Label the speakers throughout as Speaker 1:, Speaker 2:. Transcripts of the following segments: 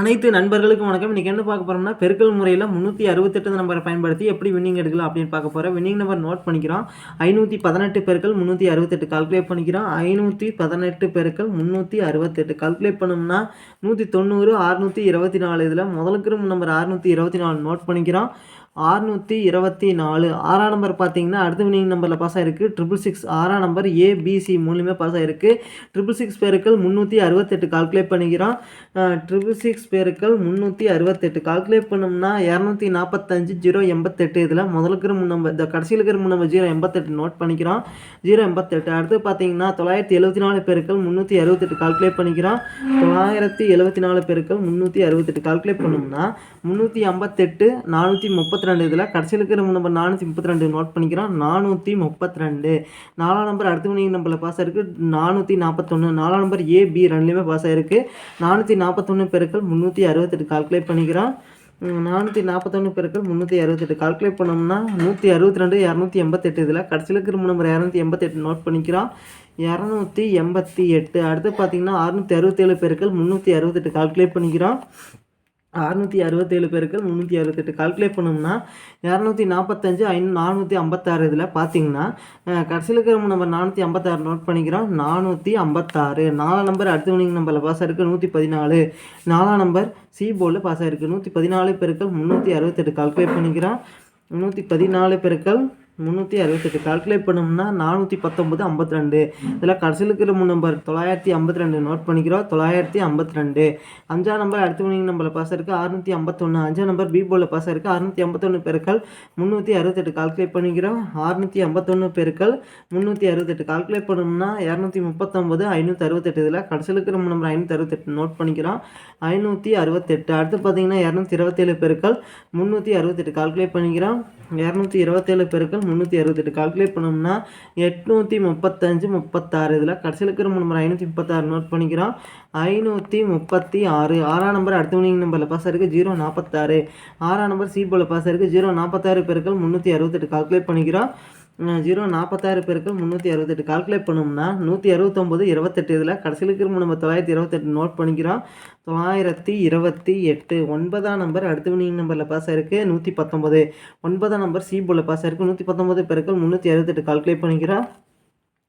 Speaker 1: அனைத்து நண்பர்களுக்கும் வணக்கம். இன்றைக்கி என்ன பார்க்க போகிறோம்னா பெருக்கல் முறையில் முந்நூற்றி அறுபத்தெட்டு நம்பரை பயன்படுத்தி எப்படி வின்னிங் எடுக்கலாம் அப்படின்னு பார்க்க போகிறோம் வின்னிங் நம்பர் நோட் பண்ணிக்கிறோம். ஐநூற்றி பதினெட்டு பெருக்கள் முந்நூற்றி அறுபத்தெட்டு கால்குலேட் பண்ணிக்கிறோம். ஐநூற்றி பதினெட்டு பெருக்கள் முந்நூற்றி அறுபத்தெட்டு. கால்குலேட் பண்ணோம்னா நூற்றி தொண்ணூறு அறுநூற்றி இருபத்தி நாலு. இதில் முதலுக்கு நம்பர் அறுநூற்றி இருபத்தி நாலு நோட் பண்ணிக்கிறோம். ஆறுநூற்றி இருபத்தி நாலு. ஆறாம் நம்பர் பார்த்தீங்கன்னா அடுத்த வினிங் நம்பரில் பாஸ் ஆகிருக்கு ட்ரிபிள் சிக்ஸ் ஆறாம் நம்பர் ஏபிசி மூலியமாக பாஸ் ஆகிருக்கு ட்ரிபிள் சிக்ஸ் பேருக்கள் முந்நூற்றி அறுபத்தெட்டு கால்குலேட் பண்ணிக்கிறோம். ட்ரிபிள் சிக்ஸ் பேருக்கள் முந்நூற்றி அறுபத்தெட்டு கால்குலேட் பண்ணோம்னா இரநூத்தி நாற்பத்தஞ்சு ஜீரோ எண்பத்தெட்டு. இதில் முதலுக்கு முன் நம்பர் இந்த கடைசியில் இருக்கிற முன் நம்பர் ஜீரோ எண்பத்தெட்டு நோட் பண்ணிக்கிறோம். ஜீரோ எண்பத்தெட்டு. அடுத்து பார்த்தீங்கன்னா தொள்ளாயிரத்தி எழுபத்தி நாலு பேருக்கள் முந்நூற்றி அறுபத்தெட்டு கால்குலேட் பண்ணிக்கிறோம். தொள்ளாயிரத்தி எழுபத்தி நாலு பேருக்கள் முந்நூற்றி அறுபத்தெட்டு கால்குலேட் பண்ணோம்னா முந்நூற்றி ஐம்பத்தெட்டு நானூற்றி முப்பத்தி முப்பத்தி ரெண்டு இதில் கடைசியில் இருக்கிற நம்பர் நானூற்றி முப்பத்தி ரெண்டு நோட் பண்ணிக்கிறோம். நானூற்றி முப்பத்தி ரெண்டு நாலாம் நம்பர் அடுத்த மணி நம்பரில் பாஸ் ஆயிருக்கு. நானூற்றி நாற்பத்தொன்று நாலாம் நம்பர் ஏ பி ரெண்டுலேயுமே பாஸ் ஆயிருக்கு. நானூற்றி நாற்பத்தொன்று பெருக்கள் முந்நூற்றி அறுபத்தெட்டு கால்குலேட் பண்ணிக்கிறோம். நானூற்றி நாற்பத்தொன்று பெருக்கள் முந்நூற்றி அறுபத்தெட்டு கால்குலேட் பண்ணோம்னா நூற்றி அறுபத்தி ரெண்டு இரநூத்தி எண்பத்தெட்டு இதில் கடைசியில் இருக்கிற நம்பர் இரநூத்தி எண்பத்தெட்டு நோட் பண்ணிக்கிறோம். இரநூத்தி எண்பத்தி எட்டு. அடுத்து பார்த்தீங்கன்னா அறுநூற்றி அறுபத்தேழு பேருக்கள் முந்நூற்றி அறுபத்தெட்டு கால்குலேட் பண்ணிக்கிறோம். அறுநூற்றி அறுபத்தேழு பேருக்கு முந்நூற்றி அறுபத்தெட்டு கால்குலேட் பண்ணோம்னா இரநூத்தி நாற்பத்தஞ்சு ஐநூ நானூற்றி ஐம்பத்தாறு இதில் பார்த்தீங்கன்னா கடைசியில் இருக்கிற நம்பர் நானூற்றி ஐம்பத்தாறு நோட் பண்ணிக்கிறோம். நானூற்றி ஐம்பத்தாறு. நாலாம் நம்பர் அடுத்த வினிங் நம்பரில் பாஸ் ஆயிருக்கு நூற்றி பதினாலு. நாலாம் நம்பர் சி போர்டில் பாஸ் ஆயிருக்கு நூற்றி பதினாலு பேருக்கள் முந்நூற்றி அறுபத்தெட்டு கால்குலேட் பண்ணிக்கிறோம். நூற்றி பதினாலு பெருக்கள் முந்நூற்றி அறுபத்தெட்டு. கால்குலேட் பண்ணோம்னா நானூற்றி பத்தொம்பது ஐம்பத்தி ரெண்டு இதில் கடைசியில் இருக்கிற மூணு நம்பர் தொள்ளாயிரத்தி ஐம்பத்தி ரெண்டு நோட் பண்ணிக்கிறோம். தொள்ளாயிரத்தி ஐம்பத்தி ரெண்டு அஞ்சாம் நம்பர் அடுத்த மணி நம்பரில் பாஸ் இருக்குது அறுநூற்றி ஐம்பத்தொன்று அஞ்சாம் நம்பர் பி போர்டில் பாஸ் இருக்குது அறுநூற்றி ஐம்பத்தொன்று பெருக்கள் முந்நூற்றி அறுபத்தெட்டு. கால்குலேட் பண்ணிக்கிறோம். அறுநூற்றி ஐம்பத்தொன்று பெருக்கள் முந்நூற்றி அறுபத்தெட்டு. கால்குலேட் பண்ணோம்னா இரநூத்தி முப்பத்தொம்பது ஐநூற்றி அறுபத்தெட்டு. இதில் கடைசியில் இருக்கிற மூணு நம்பர் ஐநூற்றி அறுபத்தெட்டு நோட் பண்ணிக்கிறோம். ஐநூற்றி அறுபத்தெட்டு. அடுத்து பார்த்தீங்கன்னா இரநூத்தி இருபத்தேழு பெருக்கள் முந்நூற்றி அறுபத்தெட்டு. கால்குலேட் பண்ணிக்கிறோம். இரநூத்தி இருபத்தேழு பெருக்கள் முந்நூற்றி அறுபத்தெட்டு. கால்குலேட் பண்ணோம்னா எட்நூற்றி முப்பத்தஞ்சு முப்பத்தாறு. இதில் கடைசியில் இருக்கிற நம்பர் ஐநூற்றி முப்பத்தாறு நோட் பண்ணிக்கிறோம். ஐநூற்றி முப்பத்தி ஆறு. ஆறாம் நம்பர் அடுத்த மணி நம்பரில் பாஸ் இருக்குது ஜீரோ நாற்பத்தாறு ஆறாம் நம்பர் சி போல் பாஸ் இருக்குது ஜீரோ நாற்பத்தாறு பேருக்கள் முந்நூற்றி அறுபத்தெட்டு. கால்குலேட் பண்ணிக்கிறோம். ஜீரோ நாற்பத்தாறு பேருக்கு முந்நூற்றி அறுபத்தெட்டு கால்குலேட் பண்ணோம்னா நூற்றி அறுபத்தொம்போது இருபத்தெட்டு இதில் கடைசியில் இருக்கிற நம்ம தொள்ளாயிரத்தி இருபத்தெட்டு நோட் பண்ணிக்கிறோம். தொள்ளாயிரத்தி இருபத்தி எட்டு. ஒன்பதாம் நம்பர் அடுத்த வினிங் நம்பரில் பாஸ் ஆயிருக்கு நூற்றி பத்தொம்பது ஒன்பதாம் நம்பர் சி போல் பாஸ் ஆயிருக்கு நூற்றி பத்தொம்பது பேருக்கு முந்நூற்றி அறுபத்தெட்டு கால்குலேட் பண்ணிக்கிறோம்.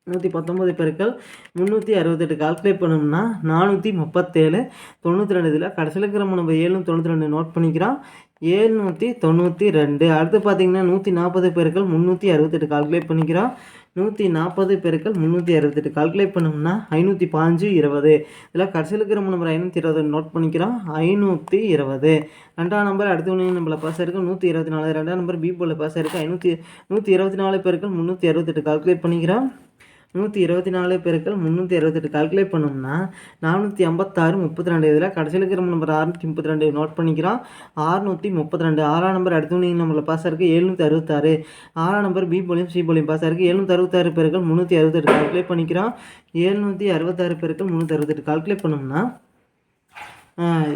Speaker 1: நூற்றி பத்தொம்பது பெருக்கள் முந்நூற்றி அறுபத்தெட்டு கால்குலேட் பண்ணோம்னா நானூற்றி முப்பத்தேழு. தொண்ணூற்றி ரெண்டு இதில் கடைசியில் இருக்கிற நம்ம ஏழு தொண்ணூற்றி ரெண்டு நோட் பண்ணிக்கிறோம். ஏழ்நூற்றி தொண்ணூற்றி ரெண்டு. அடுத்து பார்த்தீங்கன்னா நூற்றி நாற்பது பேருக்கள் முந்நூற்றி அறுபத்தெட்டு கால்குலேட் பண்ணிக்கிறோம். நூற்றி நாற்பது பேருக்கள் முந்நூற்றி அறுபத்தெட்டு கால்குலேட் பண்ணோம்னா ஐநூற்றி பாஞ்சு இருபது. இதில் கடைசியில் இருக்கிற நம்பர் ஐநூற்றி இருபது நோட் பண்ணிக்கிறோம். ஐநூற்றி இருபது. ரெண்டாம் நம்பர் அடுத்த நம்பரில் பாஸ் இருக்குது நூற்றி இருபத்தி நாலு. ரெண்டாம் நம்பர் பி போல் பாஸ் ஆயிருக்கு. ஐநூற்றி நூற்றி இருபத்தி நாலு பேருக்கள் முந்நூற்றி அறுபத்தெட்டு கால்குலேட் பண்ணிக்கிறோம். நூற்றி இருபத்தி நாலு பெருக்கள் முந்நூற்றி அறுபத்தெட்டு கால்குலேட் பண்ணோம்னா நானூற்றி ஐம்பத்தாறு முப்பத்தி ரெண்டு இதில் கடைசியில் இருக்கிற நம்பர் ஆறுநூற்றி முப்பத்தி ரெண்டு நோட் பண்ணிக்கிறோம். ஆறுநூற்றி முப்பத்தி ரெண்டு ஆறாம் நம்பர் அடுத்து மணி நம்மளை பாஸ் இருக்குது எழுநூற்றி அறுபத்தாறு. ஆறாம் நம்பர் பி போலியும் சி போலியும் பாஸ் இருக்குது எழுநூற்றி அறுபத்தாறு பெருக்கள் முந்நூற்றி அறுபத்தெட்டு கால்குலேட் பண்ணிக்கிறோம். எழுநூற்றி அறுபத்தாறு பெருக்கள் முந்நூற்றி அறுபத்தெட்டு கால்குலேட் பண்ணோம்னா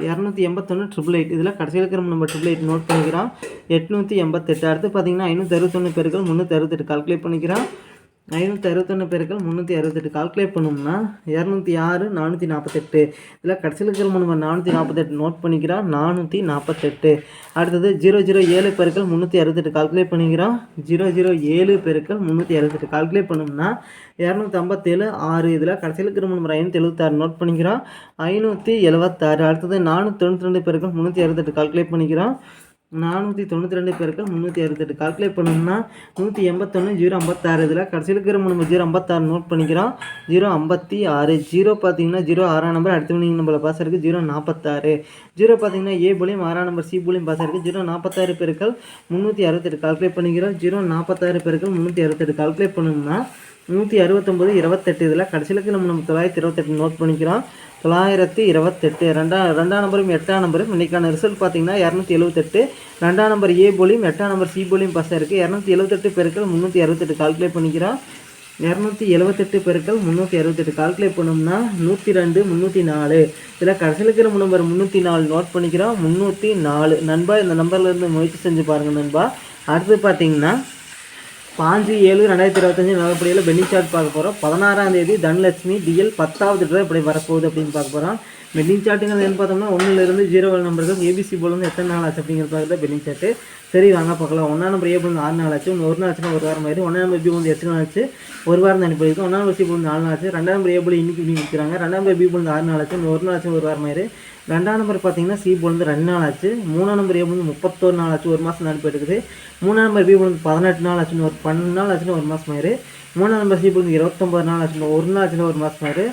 Speaker 1: இரநூத்தி எண்பத்தொன்று ட்ரிபிள் எயிட் இதில் கடைசியில் இருக்கிற நம்ம ட்ரிபிள் எயிட் நோட் பண்ணிக்கிறோம். எட்நூற்றி எண்பத்தெட்டு அடுத்து பார்த்தீங்கன்னா ஐநூற்றி அறுபத்தொன்று பேருக்கு முந்நூற்றி அறுபத்தெட்டு கால்குலேட் பண்ணிக்கிறோம். ஐநூற்றி அறுபத்தொன்று பேருக்கள் முந்நூற்றி அறுபத்தெட்டு கால்குலேட் பண்ணோம்னா இரநூத்தி ஆறு நானூற்றி நாற்பத்தெட்டு இதில் கடைசியில் இருக்கிற நம்பர் நானூற்றி நாற்பத்தெட்டு நோட் பண்ணிக்கிறோம் நானூற்றி நாற்பத்தெட்டு அடுத்தது ஜீரோ ஜீரோ ஏழு பேருக்கள் முந்நூற்றி அறுபத்தெட்டு கால்குலேட் பண்ணிக்கிறோம் ஜீரோ ஜீரோ ஏழு பேருக்கள் முந்நூற்றி அறுபத்தெட்டு கால்குலேட் பண்ணோம்னா இரநூத்தி ஐம்பத்தேழு ஆறு. இதில் கடைசியில் இருக்கிற நம்பர் ஐநூற்றி எழுபத்தாறு நோட் பண்ணிக்கிறோம் ஐநூற்றி எழுபத்தாறு அடுத்தது நானூற்றி தொண்ணூற்றி ரெண்டு பேருக்கள் முந்நூற்றி அறுபத்தெட்டு கால்குலேட் பண்ணிக்கிறோம் நானூற்றி தொண்ணூற்றி ரெண்டு பேருக்கு முந்நூற்றி அறுபத்தெட்டு கால்குலேட் பண்ணோம்னா நூற்றி எண்பத்தொன்று ஜீரோ ஐம்பத்தாறு. இதில் கடைசியில் இருக்கிற நம்ம ஜீரோ ஐம்பத்தாறு நோட் பண்ணிக்கிறோம். ஜீரோ ஐம்பத்தி ஆறு ஜீரோ பார்த்தீங்கன்னா ஜீரோ ஆறாம் நம்பர் அடுத்த மணி நம்பரில் பாஸ் இருக்குது ஜீரோ நாற்பத்தாறு ஜீரோ பார்த்தீங்கன்னா ஏ போலியும் ஆறாம் நம்பர் சி போலியும் பாஸ் இருக்குது ஜீரோ நாற்பத்தாறு பேருக்கள் முந்நூற்றி அறுபத்தெட்டு கால்குலேட் பண்ணிக்கிறோம். ஜீரோ நாற்பத்தாறு பேருக்கள் முந்நூற்றி அறுபத்தெட்டு கால்குலேட் பண்ணோம்னா நூற்றி அறுபத்தொம்பது இருபத்தெட்டு. இதில் கடைசியில் நம்ம நம்ம தொள்ளாயிரத்தி இருபத்தெட்டு நோட் பண்ணிக்கிறோம். தொள்ளாயிரத்தி இருபத்தெட்டு. ரெண்டாம் ரெண்டாம் நம்பரும் எட்டாம் நம்பரும். இன்றைக்கான ரிசல்ட் பார்த்தீங்கன்னா இரநூத்தி எழுபத்தெட்டு ரெண்டாம் நம்பர் ஏ போலியும் எட்டாம் நம்பர் சி போலியும் பாஸ் இருக்குது இரநூத்தி எழுபத்தெட்டு பெருக்கள் முந்நூற்றி அறுபத்தெட்டு கால்குலேட் பண்ணிக்கிறோம் இரநூத்தி எழுபத்தெட்டு பெருக்கள் முந்நூற்றி அறுபத்தெட்டு கால்குலேட் பண்ணோம்னா நூற்றி ரெண்டு முந்நூற்றி நாலு. இதில் கடைசியில் இருக்கிற நம்பர் முந்நூற்றி நாலு நோட் பண்ணிக்கிறோம் முந்நூற்றி நாலு. நண்பா இந்த நம்பர்லேருந்து முயற்சி செஞ்சு பாருங்கள் நண்பா. அடுத்து பார்த்தீங்கன்னா பாஞ்சு ஏழு ரெண்டாயிரத்தி இருபத்தஞ்சு நல்லபடியில் பெனி சார்ட் பார்க்க போகிறோம் பதினாறாம் தேதி தனலட்சுமி டிஎல் பத்தாவது ட்ரா இப்படி வரப்போகுது அப்படின்னு பார்க்க போகிறோம் பெண்டிங் சார்ட்டுங்கிறது என்ன பார்த்தோம்னா ஒன்றுலேருந்து ஜீரோ நம்பர்கள் ஏபிசி போல் எத்தனை நாள் ஆச்சு அப்படிங்கிற பார்க்குறது பெண்டிங் சார்ட்டு சரி வாங்க பார்க்கலாம். ஒன்றா நம்பர் ஏ வந்து ஆறு நாள் ஆச்சு. ஒன்று ஒரு நாள் ஆச்சுன்னா ஒரு வாரம் ஆயிடும் ஒன்றாம் நம்பர் பி வந்து எட்டு நாள் ஆச்சு. ஒரு வாரம் தான் அனுப்பியிருக்கு ஒன்றாம் நம்பர் சி வந்து நாலு நாள் ஆச்சு. ரெண்டாம் நம்பர் ஏ போல இன்னைக்கு இன்னைக்கு விற்கிறாங்க ரெண்டாம் நம்பர் பி வந்து ஆறு நாள் ஆச்சு. ஒன்று ஒரு நாள் ஆச்சு ஒரு வாரம் ஆயிடுது ரெண்டாம் நம்பர் பார்த்தீங்கன்னா சி வந்து ரெண்டு நாள் ஆச்சு. மூணாம் நம்பர் ஏ வந்து முப்பத்தோரு நாள் ஆச்சு. ஒரு மாதம் நாள் போயிருக்குது மூணாம் நம்பர் பி வந்து பதினெட்டு நாள் ஆச்சுன்னு ஒரு பன்னெண்டு நாள் ஆச்சுன்னு ஒரு மாதம் ஆயிரு. மூணாம் நம்பர் சி வந்து இருபத்தொம்பது நாள் ஆச்சுன்னு ஒரு நாள் ஆச்சுன்னு ஒரு மாதம் ஆயிரு.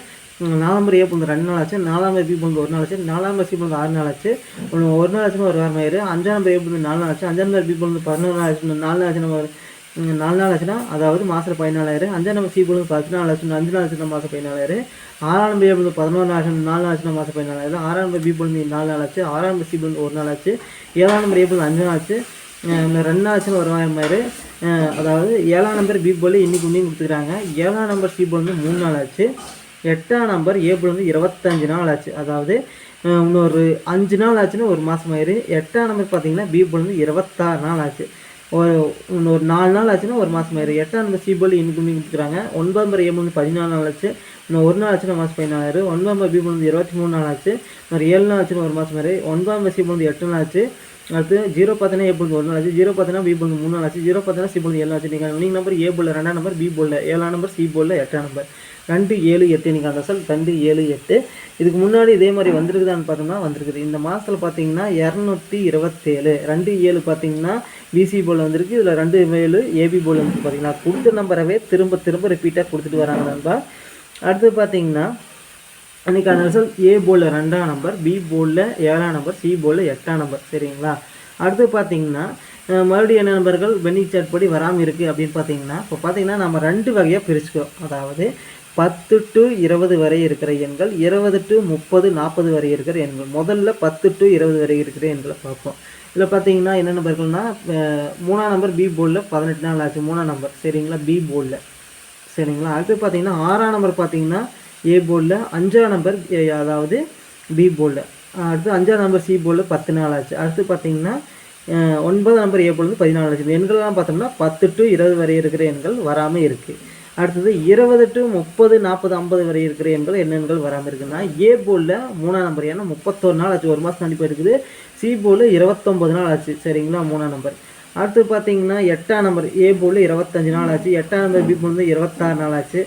Speaker 1: நாலாம் நம்பர் ஏ பொழுது ரெண்டு நாள் ஆச்சு. நாலாம் நம்பர் பி பொழுது ஒரு நாள் ஆச்சு. நாலாம் நம்பர் சி பொழுது ஆறு நாள் ஆச்சு. ஒரு நாள் ஆச்சுன்னு ஒரு வாரம் ஆயிரு. அஞ்சாம் நம்பர் ஏ பொழுது நாலு நாள் ஆச்சு. அஞ்சாம் நம்பர் பி பொழுது பதினொரு நாள் ஆச்சு நாலு நாள் ஆச்சு நம்ம நாலு நாள் ஆச்சுன்னா அதாவது மாதம் பதினாலாயிரம். அஞ்சாம் நம்பர் சி வந்து பத்து நாள் ஆச்சு அஞ்சு நாள் ஆச்சுன்னா மாதம் பதினாலாயிரம். ஆறாம் நம்பர் ஏ வந்து பதினோரு நாள் நாலு நாள் ஆச்சுன்னா மாதம் பதினாலாயிரம். ஆறாம் நம்பர் பி வந்து நாலு நாள் ஆச்சு ஆறாம் நம்பர் சி ஒரு நாள் ஆச்சு ஏழாம் நம்பர் ஏ அஞ்சு நாள் ஆச்சு இன்னும் ரெண்டு ஆச்சுன்னு ஒரு மாதிரி அதாவது ஏழாம் நம்பர் பி போல் இன்னைக்கு உண்மையும் கொடுத்துக்கிறாங்க. ஏழாம் நம்பர் சி போல் வந்து மூணு நாள் ஆச்சு எட்டாம் நம்பர் ஏ போல் வந்து இருபத்தஞ்சு நாள் ஆச்சு. அதாவது இன்னொரு அஞ்சு நாள் ஆச்சுன்னா ஒரு மாதம் ஆயிரு. எட்டாம் நம்பர் பார்த்தீங்கன்னா பி போல் வந்து இருபத்தாறு நாள் ஆச்சு. ஒரு இன்னொரு நாலு நாள் ஆச்சுன்னா ஒரு மாதம் ஆயிரும். எட்டாம் நம்பர் சி போல் கொடுக்குறாங்க ஒன்பதாம் ஒன்பது நம்பர் ஏ வந்து பதினாலு நாள் ஆச்சு. இன்னும் ஒரு நாள் ஆச்சுன்னா மாதம் பதினாலாயிரம் ஒன்பதாம் நம்பர் பி வந்து இருபத்தி மூணு நாள் ஆச்சு. இன்னொரு ஏழு நாள் ஆச்சுன்னா ஒரு மாதம் ஆயிரும். ஒன்பதாம் நம்பர் சி வந்து எட்டு நாள் ஆச்சு. அடுத்து ஜீரோ பார்த்தீங்கன்னா ஏ போல் ஒரு நாள் ஆச்சு ஜீரோ பார்த்தீங்கன்னா பி போல் மூணு நாள் ஆச்சு ஜீரோ பார்த்தீங்கன்னா சி போல் ஏழு ஆச்சு. நீங்கள் நீங்கள் நம்பர் ஏ போல ரெண்டாம் நம்பர் பி போல ஏழாம் நம்பர் சி போல் எட்டாம் நம்பர் ரெண்டு ஏழு எட்டு நீங்கள் அந்த சார் ரெண்டு ஏழு எட்டு. இதுக்கு முன்னாடி இதே மாதிரி வந்திருக்குதான்னு பார்த்தோம்னா வந்திருக்குது. இந்த மாதத்தில் பார்த்தீங்கன்னா இரநூத்தி இருபத்தேழு. ரெண்டு ஏழு பார்த்தீங்கன்னா பிசி போல் வந்திருக்கு. இதில் ரெண்டு ஏழு ஏபி போல் வந்து பார்த்தீங்கன்னா கொடுத்த நம்பரவே திரும்ப திரும்ப ரிப்பீட்டாக கொடுத்துட்டு வராங்க நண்பா. அடுத்து பார்த்தீங்கன்னா அன்றைக்கான ரிசல்ட் ஏ போலில் ரெண்டாம் நம்பர் பி போலில் ஏழாம் நம்பர் சி போலில் எட்டாம் நம்பர் சரிங்களா? அடுத்து பார்த்தீங்கன்னா மறுபடியும் என்ன நம்பர்கள்? பென்னிங் சார்ட் படி வராமல் இருக்குது அப்படின்னு பார்த்தீங்கன்னா இப்போ பார்த்தீங்கன்னா நம்ம ரெண்டு வகையாக பிரிச்சுக்கோம். அதாவது பத்து டு இருபது வரை இருக்கிற எண்கள் இருபது டு முப்பது நாற்பது வரை இருக்கிற எண்கள். முதல்ல பத்து டு இருபது வரை இருக்கிற எண்களை பார்ப்போம். இதில் பார்த்தீங்கன்னா என்ன நம்பர்கள்னால் மூணாம் நம்பர் பி போர்டில் பதினெட்டு நாள் ஆச்சு மூணாம் நம்பர் சரிங்களா? பி போர்டில் சரிங்களா? அடுத்து பார்த்தீங்கன்னா ஆறாம் நம்பர் பார்த்தீங்கன்னா ஏ போர்டில் அஞ்சாம் நம்பர் ஏ, அதாவது பி போர்டில் அடுத்து அஞ்சாம் நம்பர் சி போர்டில் பத்து நாள் ஆச்சு. அடுத்து பார்த்தீங்கன்னா ஒன்பதாம் நம்பர் ஏ போர்டில் பதினாலு ஆச்சு. இந்த எண்கள்லாம் பார்த்தோம்னா பத்து டு இருபது வரை இருக்கிற எண்கள் வராமல் இருக்குது அடுத்தது இருபது டு முப்பது நாற்பது ஐம்பது வரை இருக்கிற எண்கள் என்ன எண்கள் வராமல் இருக்குன்னா ஏ போர்டில் மூணாம் நம்பர் ஏன்னா முப்பத்தொரு நாள் ஆச்சு. ஒரு மாதம் அனுப்பி இருக்குது சி போர்டில் இருபத்தொம்பது நாள் ஆச்சு. சரிங்களா மூணாம் நம்பர் அடுத்து பார்த்தீங்கன்னா எட்டாம் நம்பர் ஏ போர்டில் இருபத்தஞ்சு நாள் ஆச்சு. எட்டாம் நம்பர் பி போர்டில் வந்து இருபத்தாறு நாள் ஆச்சு.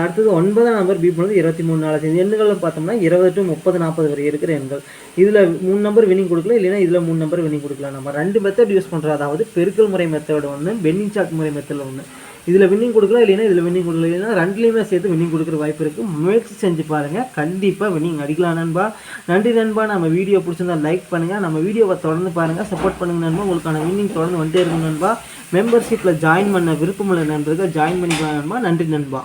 Speaker 1: அடுத்தது ஒன்பதாம் நம்பர் பி போர்டு வந்து இருபத்தி மூணு நாலு சேர்ந்து எண்களில் பார்த்தோம்னா இருபது டு முப்பது நாற்பது வரை இருக்கிற எண்கள். இதில் மூணு நம்பர் வினிங் கொடுக்கல இல்லைன்னா இதில் மூணு நம்பர் வினிங் கொடுக்கலாம். நம்ம ரெண்டு மெத்தட் யூஸ் பண்ணுறோம் அதாவது பெருக்கல் முறை மெத்தட் ஒன்று பென்னிங் சாக் முறை மெத்தடில் ஒன்று இதில் வின்னிங் கொடுக்கலாம் இல்லைன்னா இதில் வின்னிங் கொடுக்கல இல்லைன்னா ரெண்டுலேயுமே சேர்த்து வின்னிங் கொடுக்குற வாய்ப்பு இருக்குது முயற்சி செஞ்சு பாருங்கள் கண்டிப்பாக வின்னிங் அடிக்கலாம் நண்பா. நன்றி நண்பா. நம்ம வீடியோ பிடிச்சிருந்தா லைக் பண்ணுங்கள் நம்ம வீடியோவை தொடர்ந்து பாருங்கள் சப்போர்ட் பண்ணுங்கள் நண்பா. உங்களுக்கான வின்னிங் தொடர்ந்து வந்துட்டே இருக்கும் நண்பா. மெம்பர்ஷிப்பில் ஜாயின் பண்ண விருப்பமுள்ள நண்பர்கள் ஜாயின் பண்ணிக்கலாம் நண்பா. நன்றி நண்பா.